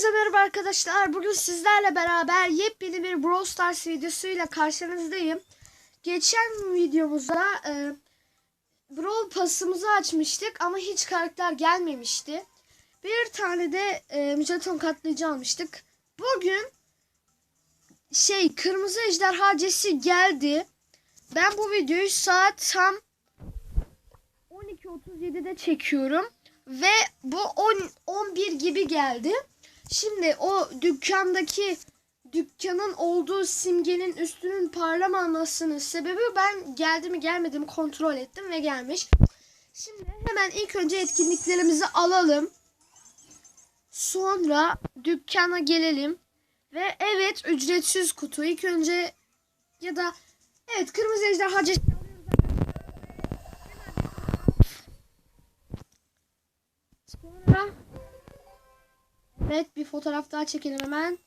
Hepinize merhaba arkadaşlar. Bugün sizlerle beraber yepyeni bir Brawl Stars videosuyla karşınızdayım. Geçen videomuzda e, Brawl pasımızı açmıştık ama hiç karakter gelmemişti. Bir tane de e, mücadele katlayıcı almıştık. Bugün şey kırmızı ejderha Jesse geldi. Ben bu videoyu saat tam 12.37'de çekiyorum. Ve bu 10, 11 gibi geldi. Şimdi o dükkandaki dükkanın olduğu simgenin üstünün parlamamasının sebebi ben geldi mi gelmedi mi kontrol ettim ve gelmiş. Şimdi hemen ilk önce etkinliklerimizi alalım. Sonra dükkana gelelim. Ve evet ücretsiz kutu. İlk önce ya da evet kırmızı ejderha cesedi Sonra Evet bir fotoğraf daha çekelim hemen.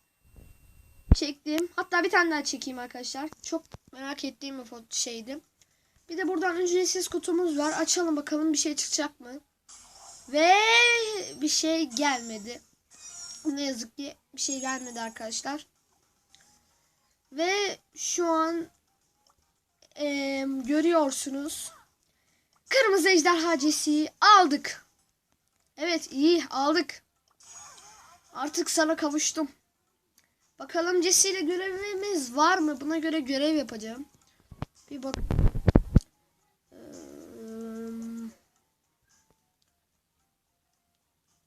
Çektim. Hatta bir tane daha çekeyim arkadaşlar. Çok merak ettiğim bir foto şeydi. Bir de buradan ücretsiz kutumuz var. Açalım bakalım bir şey çıkacak mı? Ve bir şey gelmedi. Ne yazık ki bir şey gelmedi arkadaşlar. Ve şu an eee, görüyorsunuz. Kırmızı ejderha cesiyi aldık. Evet iyi aldık. Artık sana kavuştum. Bakalım Jesse ile görevimiz var mı? Buna göre görev yapacağım. Bir bak. Eee,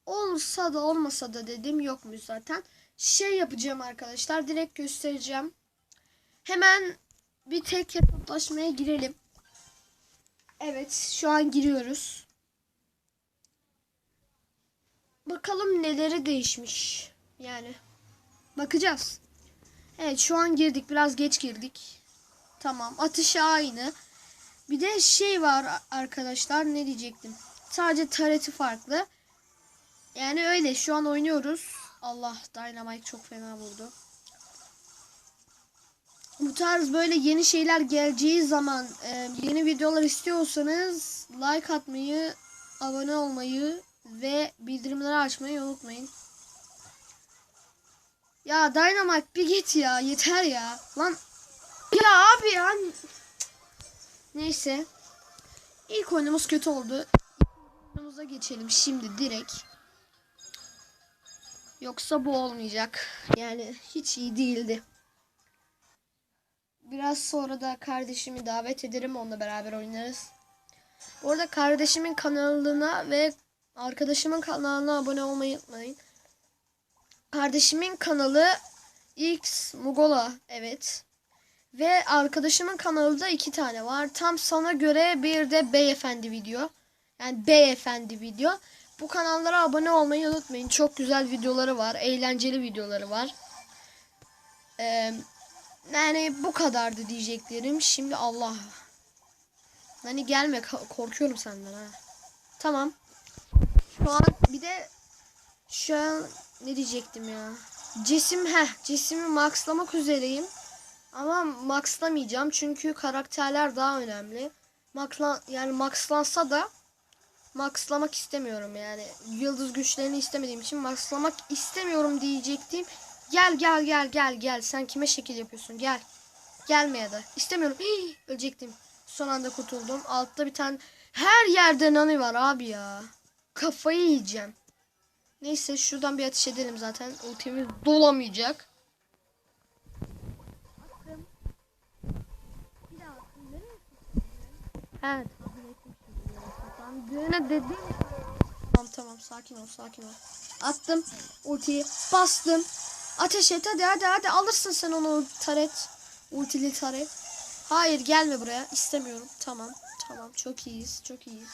Olsa da olmasa da dedim yokmuş zaten. Şey yapacağım arkadaşlar. Direkt göstereceğim. Hemen bir tek hesaplaşmaya girelim. Evet şu an giriyoruz. Bakalım neleri değişmiş. Yani bakacağız. Evet şu an girdik. Biraz geç girdik. Tamam. Atışı aynı. Bir de şey var arkadaşlar. Ne diyecektim? Sadece tareti farklı. Yani öyle. Şu an oynuyoruz. Allah Dynamite çok fena vurdu. Bu tarz böyle yeni şeyler geleceği zaman e, yeni videolar istiyorsanız like atmayı, abone olmayı ve bildirimleri açmayı unutmayın. Ya Dynamite bir git ya yeter ya. Lan ya abi ya. Neyse. İlk oyunumuz kötü oldu. Oyunumuza geçelim şimdi direkt. Yoksa bu olmayacak. Yani hiç iyi değildi. Biraz sonra da kardeşimi davet ederim onunla beraber oynarız. Bu arada kardeşimin kanalına ve arkadaşımın kanalına abone olmayı unutmayın. Kardeşimin kanalı X Mugola evet. Ve arkadaşımın kanalı da iki tane var. Tam sana göre bir de beyefendi video. Yani beyefendi video. Bu kanallara abone olmayı unutmayın. Çok güzel videoları var. Eğlenceli videoları var. Ee, yani bu kadardı diyeceklerim. Şimdi Allah. Hani gelme korkuyorum senden ha. Tamam. Şu an bir de şu an ne diyecektim ya? Cesim heh cesimi maxlamak üzereyim. Ama maxlamayacağım çünkü karakterler daha önemli. Maxla yani maxlansa da maxlamak istemiyorum yani. Yıldız güçlerini istemediğim için maxlamak istemiyorum diyecektim. Gel gel gel gel gel. Sen kime şekil yapıyorsun? Gel. Gelmeye de. İstemiyorum. Hii, ölecektim. Son anda kurtuldum. Altta bir tane her yerde nani var abi ya. Kafayı yiyeceğim. Neyse şuradan bir ateş edelim zaten. Ultimiz dolamayacak. Evet. Düğüne dedim. Tamam tamam sakin ol sakin ol. Attım ultiyi bastım. Ateş et hadi hadi hadi alırsın sen onu taret. Ultili taret. Hayır gelme buraya istemiyorum. Tamam tamam çok iyiyiz çok iyiyiz.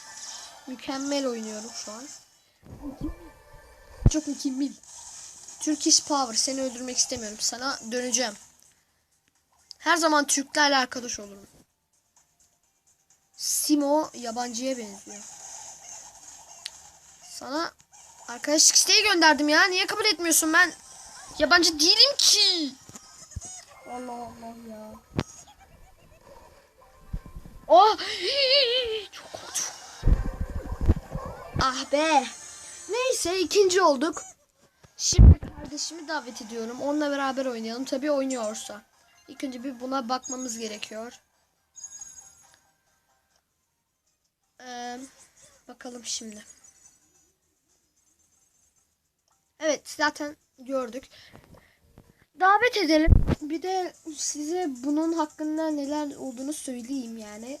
Mükemmel oynuyorum şu an. Çok mükemmel. Turkish Power seni öldürmek istemiyorum. Sana döneceğim. Her zaman Türklerle arkadaş olurum. Simo yabancıya benziyor. Sana arkadaşlık isteği gönderdim ya. Niye kabul etmiyorsun ben? Yabancı değilim ki. Allah Allah ya. Oh! Çok. Ah be. Neyse ikinci olduk. Şimdi Kardeşimi davet ediyorum. Onunla beraber oynayalım. Tabii oynuyorsa. İlk önce bir buna bakmamız gerekiyor. Ee, bakalım şimdi. Evet zaten gördük. Davet edelim. Bir de size bunun hakkında neler olduğunu söyleyeyim yani.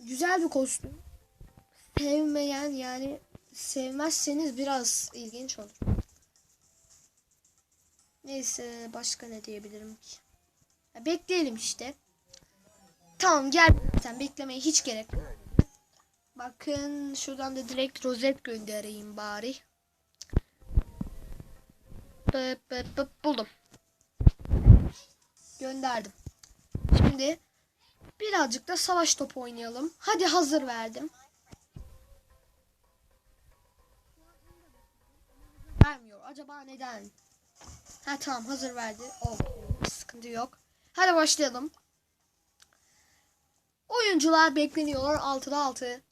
Güzel bir kostüm. Sevmeyen yani sevmezseniz biraz ilginç olur. Neyse başka ne diyebilirim ki? Ya bekleyelim işte. Tamam gel sen beklemeye hiç gerek yok. Bakın şuradan da direkt rozet göndereyim bari. Bıp bıp bıp buldum. Gönderdim. Şimdi birazcık da savaş topu oynayalım. Hadi hazır verdim. Acaba neden? Ha tamam hazır verdi. Oh, sıkıntı yok. Hadi başlayalım. Oyuncular bekleniyor. 6'da 6.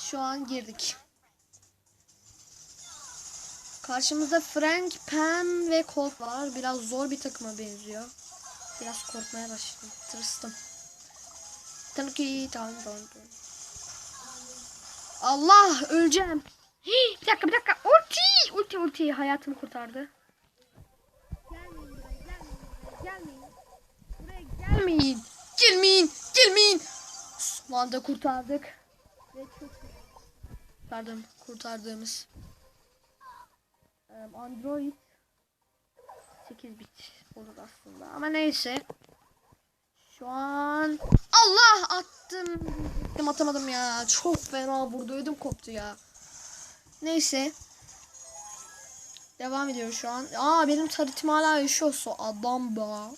Şu an girdik. Karşımızda Frank, Pam ve Colt var. Biraz zor bir takıma benziyor. Biraz korkmaya başladım. Tırstım. Tabii ki tamam tamam. tamam. Allah öleceğim. Hii, bir dakika bir dakika. Ulti ulti ulti hayatımı kurtardı. Gelmeyin buraya gelmeyin. Buraya gelmeyin. Gelmeyin. Gelmeyin. Kurtardık. Ve çok Pardon kurtardığımız. Android 8 bit olur aslında ama neyse. Şu an Allah attım. Atamadım ya. Çok fena vurdu ödüm koptu ya. Neyse. Devam ediyor şu an. Aa benim taritim hala yaşıyorsa adam ba.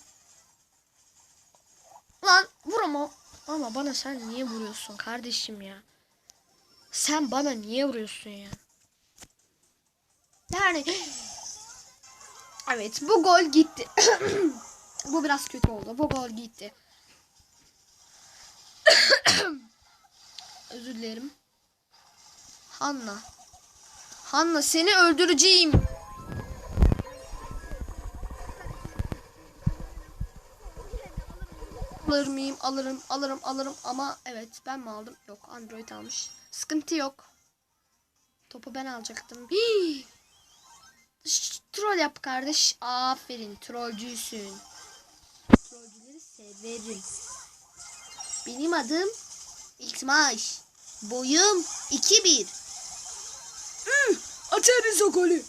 Lan vur ama. Ama bana sen niye vuruyorsun kardeşim ya? Sen bana niye vuruyorsun ya? Yani Evet bu gol gitti. bu biraz kötü oldu. Bu gol gitti. Özür dilerim. Hanna. Hanna seni öldüreceğim. Alır mıyım? Alırım, alırım, alırım ama evet ben mi aldım? Yok Android almış. Sıkıntı yok. Topu ben alacaktım. Hii. Troll yap kardeş. Aferin trollcüsün. Trollcüleri severim. Benim adım İlkmaş. Boyum 2-1. Atarız o golü.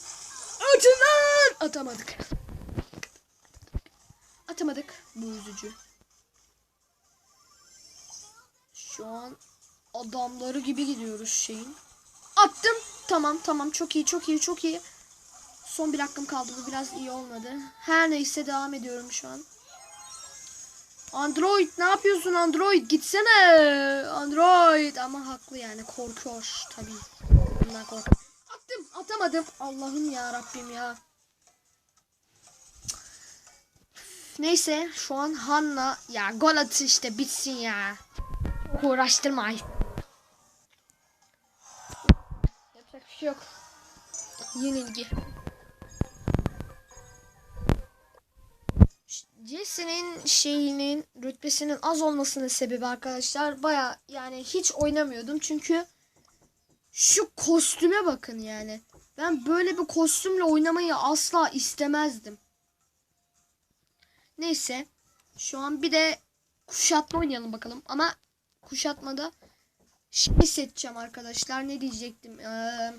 Atın lan. Atamadık. Atamadık. Bu üzücü. Şu an adamları gibi gidiyoruz şeyin. Attım. Tamam tamam çok iyi çok iyi çok iyi. Son bir hakkım kaldı. Bu biraz iyi olmadı. Her neyse devam ediyorum şu an. Android ne yapıyorsun Android? Gitsene. Android ama haklı yani korkuyor tabii. Bundan kork. Attım atamadım. Allah'ım ya Rabbim ya. Neyse şu an Hanna ya gol atı işte bitsin ya. Uğraştırma. Yapacak bir şey yok. Yenilgi. Jesse'nin şeyinin rütbesinin az olmasının sebebi arkadaşlar baya yani hiç oynamıyordum çünkü şu kostüme bakın yani. Ben böyle bir kostümle oynamayı asla istemezdim. Neyse. Şu an bir de kuşatma oynayalım bakalım. Ama kuşatmada şey seçeceğim arkadaşlar. Ne diyecektim? Ee.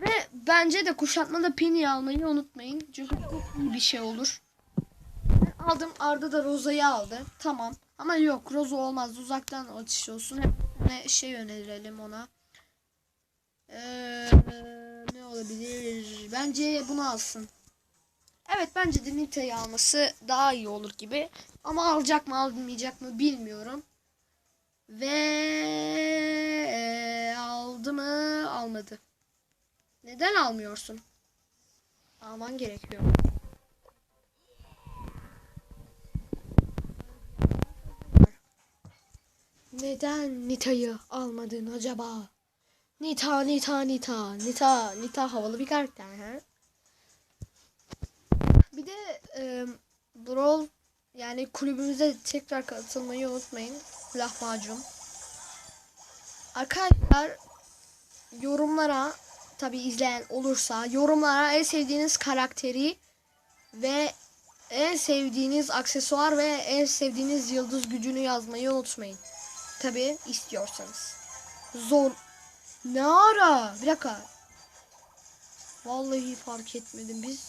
Ve bence de kuşatmada Penny almayı unutmayın. Çünkü çok iyi bir şey olur. Ben aldım. Arda da Roza'yı aldı. Tamam. Ama yok Roza olmaz. Uzaktan atış olsun. Hep ne şey önerelim ona. Ee, ne olabilir? Bence bunu alsın. Evet bence Nita'yı alması daha iyi olur gibi. Ama alacak mı almayacak mı bilmiyorum. Ve eee, aldı mı almadı. Neden almıyorsun? Alman gerekiyor. Neden Nita'yı almadın acaba? Nita, Nita, Nita, Nita, Nita havalı bir karakter. Ha? Bir de e, Brawl yani kulübümüze tekrar katılmayı unutmayın. Lahmacun. Arkadaşlar yorumlara tabi izleyen olursa yorumlara en sevdiğiniz karakteri ve en sevdiğiniz aksesuar ve en sevdiğiniz yıldız gücünü yazmayı unutmayın. Tabi istiyorsanız. Zor. Ne ara? Bir dakika. Vallahi fark etmedim biz.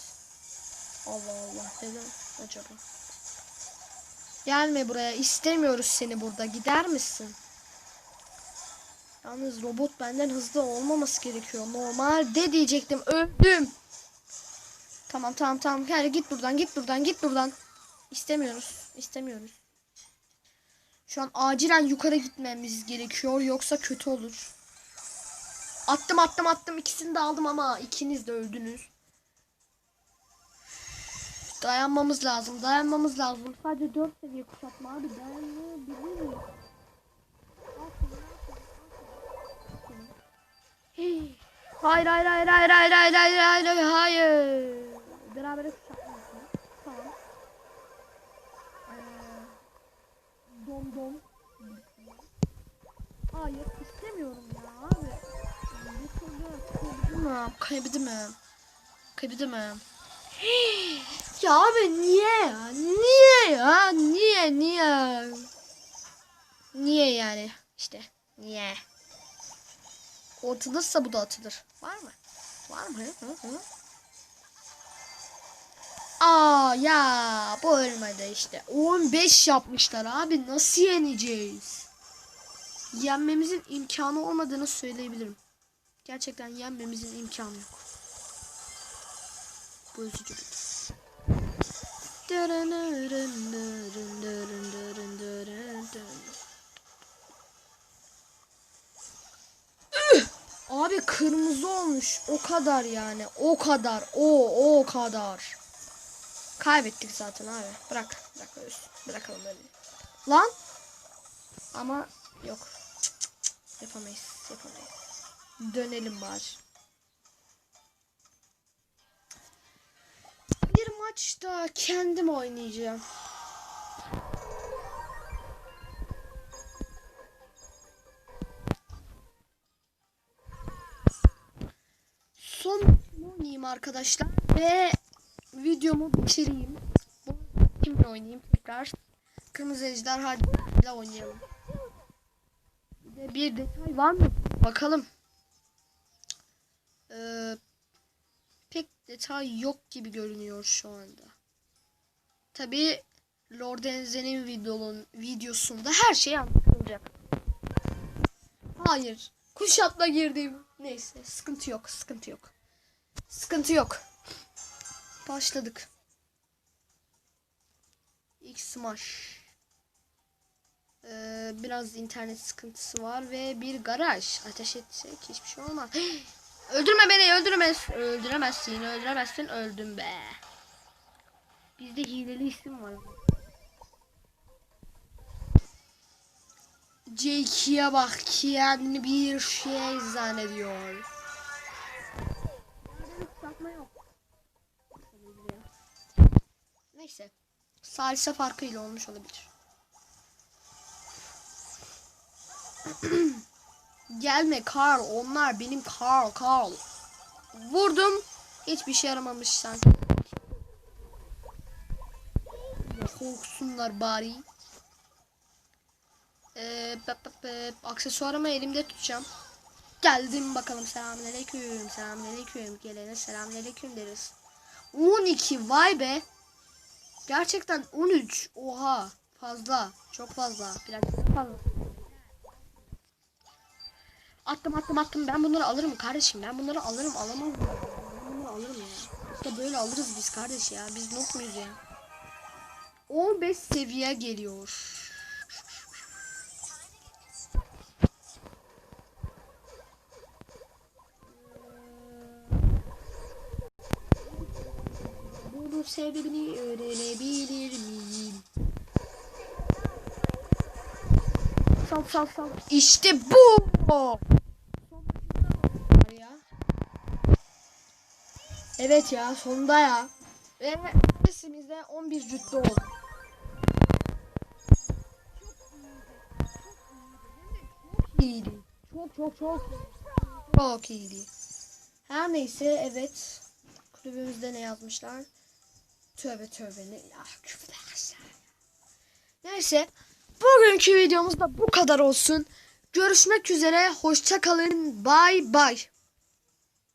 Allah Allah. Neden acaba? Gelme buraya. İstemiyoruz seni burada. Gider misin? Yalnız robot benden hızlı olmaması gerekiyor. Normalde diyecektim. Öldüm. Tamam tamam tamam. Gel git buradan git buradan git buradan. İstemiyoruz. istemiyoruz. Şu an acilen yukarı gitmemiz gerekiyor. Yoksa kötü olur. Attım attım attım. İkisini de aldım ama ikiniz de öldünüz. Dayanmamız lazım. Dayanmamız lazım. Sadece 4 seviye kuşatma abi. Dayanabilir miyiz? Hey. Hayır hayır hayır hayır hayır hayır hayır hayır hayır hayır. Beraber kuşatma yapalım. Tamam. Ee, dom dom. Hayır türlü kaybedemem. Kaybedemem. Ya abi niye? Niye ya? Niye niye? Niye yani? İşte niye? Atılırsa bu da atılır. Var mı? Var mı? Hı hı. Aa ya bu ölmedi işte. 15 yapmışlar abi. Nasıl yeneceğiz? Yenmemizin imkanı olmadığını söyleyebilirim. Gerçekten yenmemizin imkanı yok. Bu üzücü! Abi kırmızı olmuş. O kadar yani. O kadar. O o kadar. Kaybettik zaten abi. Bırak. Bırak. Bırakalım öyle. Lan. Ama yok. Cık cık cık. Yapamayız. Yapamayız. Dönelim bari. Bir maçta kendim oynayacağım. Son oynayayım arkadaşlar ve videomu bitireyim. Kimle oynayayım tekrar? Kırmızı ejderha ile oynayalım. Bir detay var mı? Bakalım. Ee, pek detay yok gibi görünüyor şu anda. Tabi Lord Enze'nin videonun videosunda her şey anlatılacak. Hayır. Kuşatla girdim. Neyse sıkıntı yok. Sıkıntı yok. Sıkıntı yok. Başladık. İlk smash. Ee, biraz internet sıkıntısı var ve bir garaj. Ateş etsek hiçbir şey olmaz. Öldürme beni öldüremez. Öldüremezsin öldüremezsin öldüm be. Bizde hileli isim var. Jake'ye bak kendini bir şey zannediyor. Neyse. Salise farkıyla olmuş olabilir. Gelme Carl. Onlar benim Carl. Carl. Vurdum. Hiçbir şey yaramamış sen. Korksunlar bari. Ee, aksesuarımı elimde tutacağım. Geldim bakalım selamünaleyküm. Selamünaleyküm. Gelene selamünaleyküm deriz. 12 vay be. Gerçekten 13. Oha. Fazla. Çok fazla. Biraz fazla. Attım attım attım. Ben bunları alırım kardeşim. Ben bunları alırım. Alamam. mı? Ben bunları alırım ya. İşte böyle alırız biz kardeş ya. Biz noob muyuz ya? 15 seviye geliyor. Bunun sebebini öğrenebilir miyim? Sal sal sal. İşte bu. Evet ya sonunda ya. Ve sesimizde 11 rütbe oldu. iyiydi. Çok çok çok çok iyiydi. Her neyse evet. Kulübümüzde ne yazmışlar? Tövbe tövbe ne ya küfürler. Neyse bugünkü videomuz da bu kadar olsun. Görüşmek üzere. Hoşça kalın. Bay bay.